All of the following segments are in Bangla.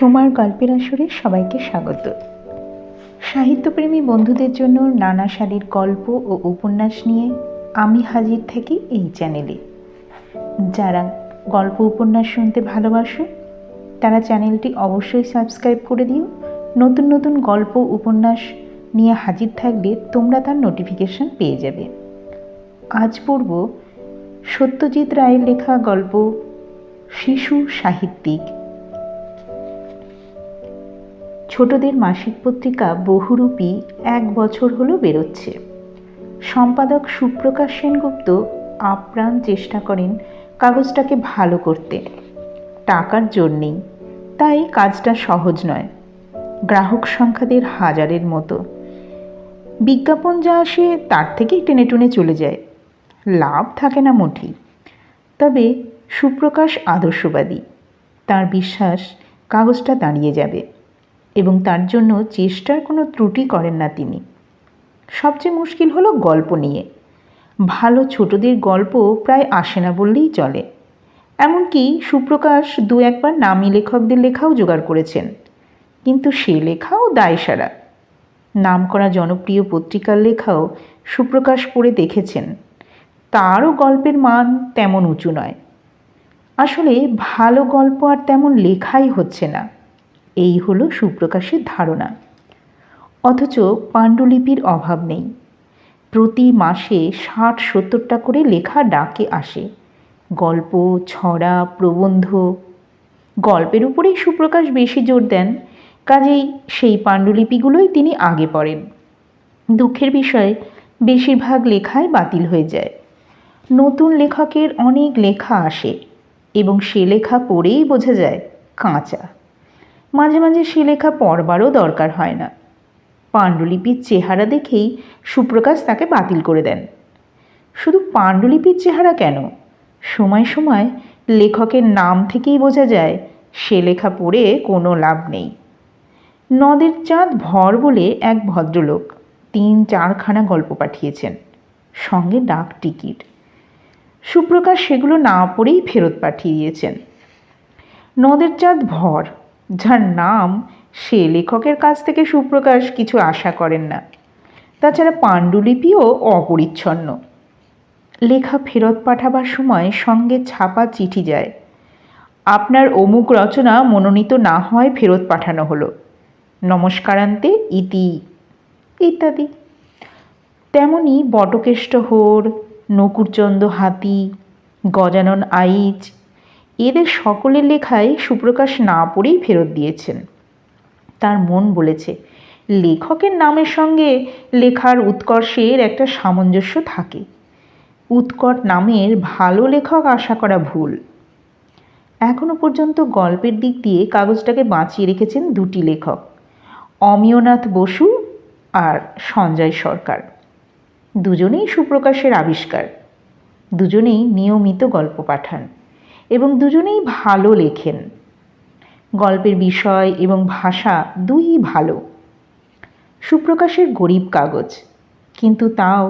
সোমার গল্পের আসরে সবাইকে স্বাগত। সাহিত্যপ্রেমী বন্ধুদের জন্য নানা সারির গল্প ও উপন্যাস নিয়ে আমি হাজির থাকি এই চ্যানেলে। যারা গল্প উপন্যাস শুনতে ভালোবাসো, তারা চ্যানেলটি অবশ্যই সাবস্ক্রাইব করে দিও। নতুন নতুন গল্প উপন্যাস নিয়ে হাজির থাকলে তোমরা তার নোটিফিকেশন পেয়ে যাবে। আজ পড়ব সত্যজিৎ রায়ের লেখা গল্প শিশু সাহিত্যিক। ছোটদের মাসিক পত্রিকা বহুরূপী এক বছর হলো বেরোচ্ছে। সম্পাদক সুপ্রকাশ সেনগুপ্ত আপ্রাণ চেষ্টা করেন কাগজটাকে ভালো করতে। টাকার জোর নেই, তাই কাজটা সহজ নয়। গ্রাহক সংখ্যাদের হাজারের মতো। বিজ্ঞাপন যা আসে তার থেকেই টেনে টুনে চলে যায়। লাভ থাকে না মোটেই। তবে সুপ্রকাশ আদর্শবাদী। তার বিশ্বাস কাগজটা দাঁড়িয়ে যাবে। এবং তার জন্য চেষ্টার কোনো ত্রুটি করেন না তিনি। সবচেয়ে মুশকিল হলো গল্প নিয়ে। ভালো ছোটদের গল্প প্রায় আসে না বললেই চলে। এমনকি সুপ্রকাশ দু একবার নামী লেখকদের লেখাও জোগাড় করেছেন। কিন্তু সে লেখাও দায়সারা। নামকরা জনপ্রিয় পত্রিকার লেখাও সুপ্রকাশ পড়ে দেখেছেন। তারও গল্পের মান তেমন উঁচু নয়। আসলে ভালো গল্প আর তেমন লেখাই হচ্ছে না। এই হলো সুপ্রকাশের ধারণা। অথচ পাণ্ডুলিপির অভাব নেই। প্রতি মাসে ষাট সত্তরটা করে লেখা ডাকে আসে। গল্প, ছড়া, প্রবন্ধ। গল্পের উপরেই সুপ্রকাশ বেশি জোর দেন। কাজেই সেই পাণ্ডুলিপিগুলোই তিনি আগে পড়েন। দুঃখের বিষয়, বেশিরভাগ লেখাই বাতিল হয়ে যায়। নতুন লেখকের অনেক লেখা আসে এবং সে লেখা পড়েই বোঝা যায় কাঁচা। মাঝে মাঝে সে লেখা পড়বারও দরকার হয় না। পাণ্ডুলিপির চেহারা দেখেই সুপ্রকাশ তাকে বাতিল করে দেন। শুধু পাণ্ডুলিপির চেহারা কেন? সময় সময় লেখকের নাম থেকেই বোঝা যায়, সে লেখা পড়ে কোনো লাভ নেই। নদের চাঁদ ভর বলে এক ভদ্রলোক তিন চারখানা গল্প পাঠিয়েছেন, সঙ্গে ডাক টিকিট। সুপ্রকাশ সেগুলো না পড়েই ফেরত পাঠিয়ে দিয়েছেন। নদের চাঁদ ভর যার নাম সে লেখকের কাছ থেকে সুপ্রকাশ কিছু আশা করেন না। তাছাড়া পাণ্ডুলিপিও অপরিচ্ছন্ন। লেখা ফেরত পাঠাবার সময় সঙ্গে ছাপা চিঠি যায়। আপনার অমুক রচনা মনোনীত না হয় ফেরত পাঠানো হলো। নমস্কারান্তে, ইতি। ইত্যাদি। তেমনি বটকেষ্ট হোর নকুরচন্দ হাতি, গজানন আইচ এদের সকলের লেখায় সুপ্রকাশ না পড়েই ফেরত দিয়েছেন। তার মন বলেছে, লেখকের নামের সঙ্গে লেখার উৎকর্ষের একটা সামঞ্জস্য থাকে। উৎকট নামের ভালো লেখক আশা করা ভুল। এখনও পর্যন্ত গল্পের দিক দিয়ে কাগজটাকে বাঁচিয়ে রেখেছেন দুটি লেখক, অমিয়নাথ বসু আর সঞ্জয় সরকার। দুজনেই সুপ্রকাশের আবিষ্কার। দুজনেই নিয়মিত গল্প পাঠান। এবং দুজনেই ভালো লেখেন। গল্পের বিষয় এবং ভাষা দুই ভালো। সুপ্রকাশের গরিব কাগজ, কিন্তু তাও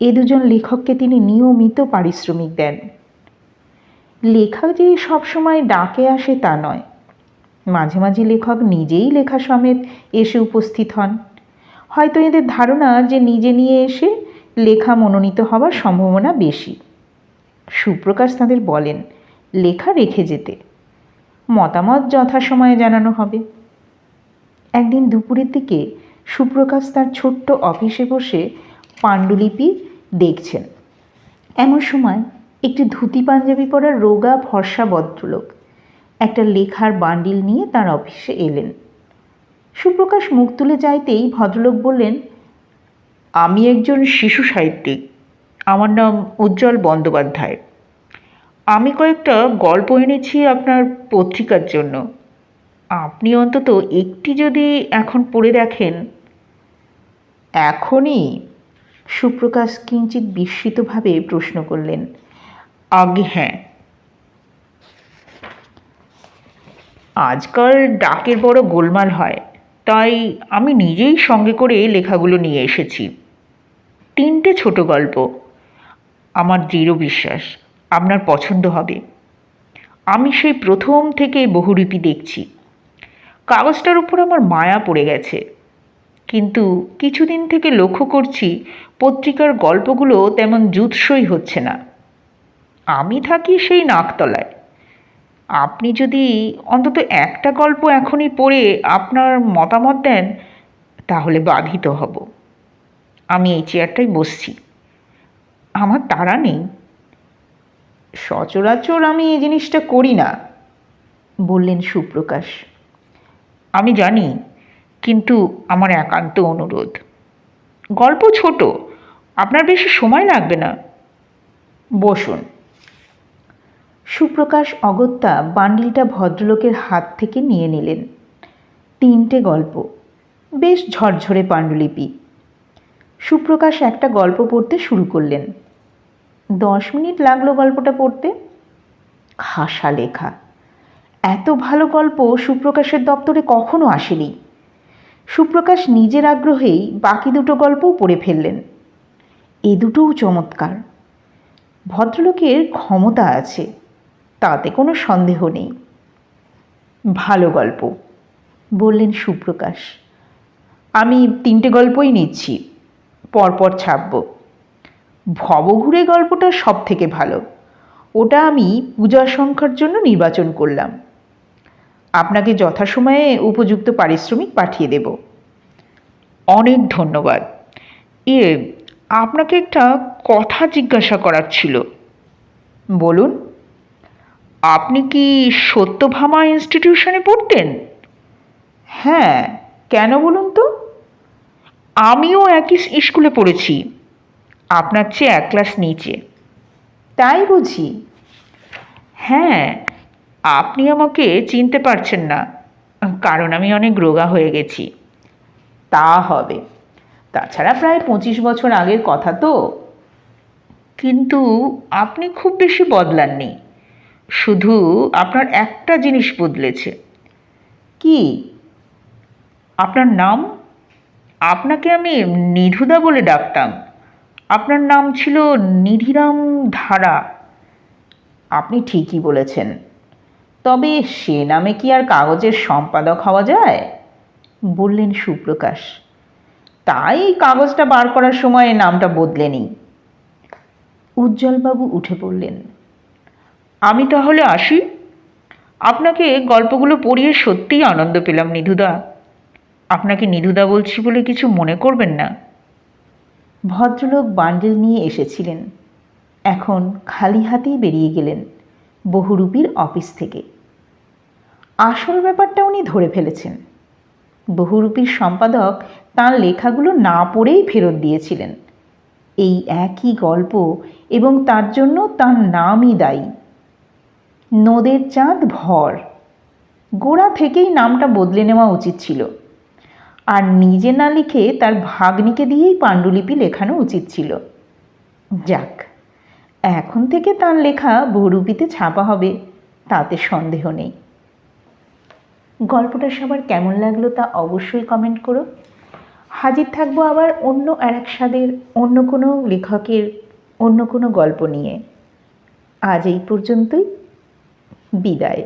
এ দুজন লেখককে তিনি নিয়মিত পারিশ্রমিক দেন। লেখা যে সবসময় ডাকে আসে তা নয়। মাঝে মাঝে লেখক নিজেই লেখা সমেত এসে উপস্থিত হন। হয়তো এদের ধারণা যে নিজে নিয়ে এসে লেখা মনোনীত হওয়ার সম্ভাবনা বেশি। সুপ্রকাশ তাঁদের বলেন লেখা রেখে যেতে। মতামত যথাসময়ে জানানো হবে। একদিন দুপুরের দিকে সুপ্রকাশ তার ছোট্ট অফিসে বসে পাণ্ডুলিপি দেখছেন। এমন সময় একটি ধুতি পাঞ্জাবি পরা রোগা ভরসা ভদ্রলোক একটা লেখার বান্ডিল নিয়ে তার অফিসে এলেন। সুপ্রকাশ মুখ তুলে যাইতেই ভদ্রলোক বললেন, আমি একজন শিশু সাহিত্যিক। আমার নাম উজ্জ্বল বন্দ্যোপাধ্যায়। আমি কয়েকটা গল্প এনেছি আপনার পত্রিকার জন্য। আপনি অন্তত একটি যদি এখন পড়ে দেখেন। এখনই সুপ্রকাশ কিঞ্চিত বিস্মিতভাবে প্রশ্ন করলেন, আগে হ্যাঁ। আজকাল ডাকের বড় গোলমাল হয়, তাই আমি নিজেই সঙ্গে করে লেখাগুলো নিয়ে এসেছি। তিনটে ছোট গল্প। আমার দৃঢ় বিশ্বাস আপনার পছন্দ হবে। আমি সেই প্রথম থেকে বহুরূপী দেখছি। কাগজটার উপর আমার মায়া পড়ে গেছে। কিন্তু কিছুদিন থেকে লক্ষ্য করছি, পত্রিকার গল্পগুলো তেমন জুৎসই হচ্ছে না। আমি থাকি সেই নাকতলায়। আপনি যদি অন্তত একটা গল্প এখনই পড়ে আপনার মতামত দেন, তাহলে বাধিত হব। আমি এই চেয়ারটাই বসছি। আমার তাড়া নেই। সচরাচর আমি এই জিনিসটা করি না, বললেন সুপ্রকাশ। আমি জানি, কিন্তু আমার একান্ত অনুরোধ। গল্প ছোট, আপনার বেশি সময় লাগবে না। বসুন। সুপ্রকাশ অগত্যা বান্ডিলটা ভদ্রলোকের হাত থেকে নিয়ে নিলেন। তিনটে গল্প, বেশ ঝরঝরে পাণ্ডুলিপি। সুপ্রকাশ একটা গল্প পড়তে শুরু করলেন। দশ মিনিট লাগল গল্পটা পড়তে। খাসা লেখা। এত ভালো গল্প সুপ্রকাশের দপ্তরে কখনো আসেনি। সুপ্রকাশ নিজের আগ্রহেই বাকি দুটো গল্পও পড়ে ফেললেন। এ দুটোও চমৎকার। ভদ্রলোকের ক্ষমতা আছে, তাতে কোনো সন্দেহ নেই। ভালো গল্প, বললেন সুপ্রকাশ। আমি তিনটে গল্পই নিচ্ছি, পরপর ছাপব। ভবঘুরে গল্পটা সব থেকে ভালো। ওটা আমি পূজা সংখ্যার জন্য নির্বাচন করলাম। আপনাকে যথাসময়ে উপযুক্ত পারিশ্রমিক পাঠিয়ে দেব। অনেক ধন্যবাদ। ইয়ে আপনাকে একটা কথা জিজ্ঞাসা করার ছিল। বলুন। আপনি কি সত্যভামা ইনস্টিটিউশনে পড়তেন? হ্যাঁ কেন বলুন তো? আমিও একই স্কুলে পড়েছি। আপনার চেয়ে এক ক্লাস নিচে। তাই বুঝি। হ্যাঁ আপনি আমাকে চিনতে পারছেন না কারণ আমি অনেক রোগা হয়ে গেছি। তা হবে। তাছাড়া প্রায় পঁচিশ বছর আগের কথা তো। কিন্তু আপনি খুব বেশি বদলাননি। শুধু আপনার একটা জিনিস বদলেছে। কি? আপনার নাম? আপনাকে আমি নিধুদা বলে ডাকতাম। আপনার নাম ছিল নিধিরাম ধারা। আপনি ঠিকই বলেছেন। তবে সে নামে কি আর কাগজের সম্পাদক হওয়া যায়? বললেন সুপ্রকাশ। তাই কাগজটা বার করার সময় নামটা বদলে নিই। উজ্জ্বলবাবু উঠে পড়লেন। আমি তাহলে আসি। আপনাকে গল্পগুলো পড়িয়ে সত্যিই আনন্দ পেলাম, নিধুদা। আপনাকে নিধুদা বলছি বলে কিছু মনে করবেন না। ভদ্রলোক বান্ডেল নিয়ে এসেছিলেন। এখন খালি হাতেই বেরিয়ে গেলেন বহুরূপীর অফিস থেকে। আসল ব্যাপারটা উনি ধরে ফেলেছেন। বহুরূপীর সম্পাদক তাঁর লেখাগুলো না পড়েই ফেরত দিয়েছিলেন। এই একই গল্প এবং তার জন্য তার নামই দায়ী। নদের চাঁদ ভর। গোড়া থেকেই নামটা বদলে নেওয়া উচিত ছিল। আর নিজে না লিখে তার ভাগ্নিকে দিয়েই পাণ্ডুলিপি লেখানো উচিত ছিল। যাক, এখন থেকে তার লেখা বহুরূপীতে ছাপা হবে, তাতে সন্দেহ নেই। গল্পটা সবার কেমন লাগল তা অবশ্যই কমেন্ট করো। হাজির থাকব আবার অন্য আর এক স্বাদের, অন্য কোনো লেখকের, অন্য কোনো গল্প নিয়ে। আজ এই পর্যন্তই, বিদায়।